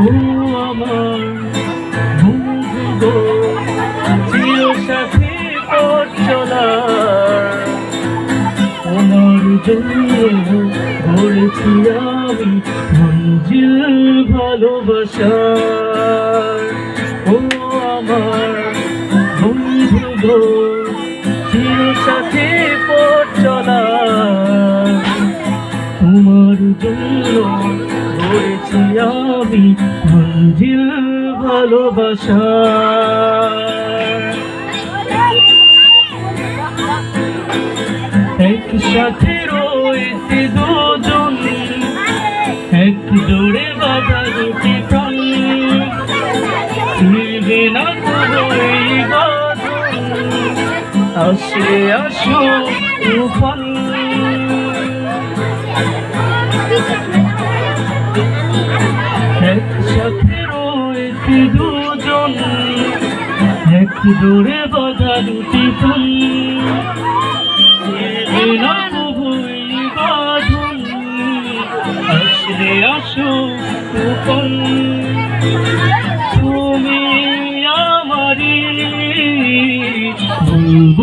আমার বন্ধু চির সাথে পথ চলার তোমার জন্য করেছি আমি মঞ্জিল ভালোবাসার ও আমার বন্ধু চির সাথে ভালোবাসা। একসাথে রয়েছে দুজন। এক জোড়ে বাধা দুটি প্রাণ। ফিরবে না তো এই বাঁধন। আসে আসো তুফান দুজন। এক দূরে বাধা দুটি ফুল। আসলে আসো তুফান তুমি আমারি বলব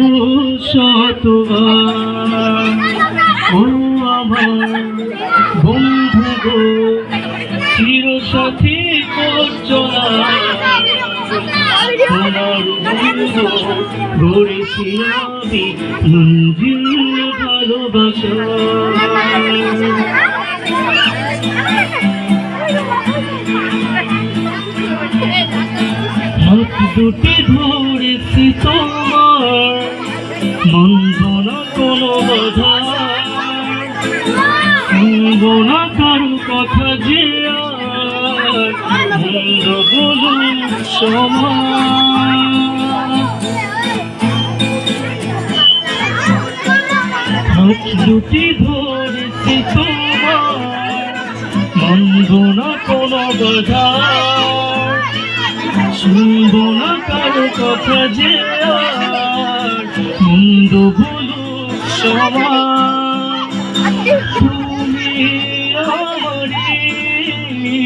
শতবার ও আমার বন্ধু গো। সাথী গড়েছি আমি মঞ্জিল ভালোবাসা। হাত দুটি ধরেছি তোমার। মন্দ না কোনো বাধা। শুনব না কারও কথা যে আর মন্দ বলুন সময় হাত দুটি ধরেছি তোমার মন্দ না কোনো বাধা শুনব না কারও কথা যে মন্দ ভুলু সমাজ তুমি আমারি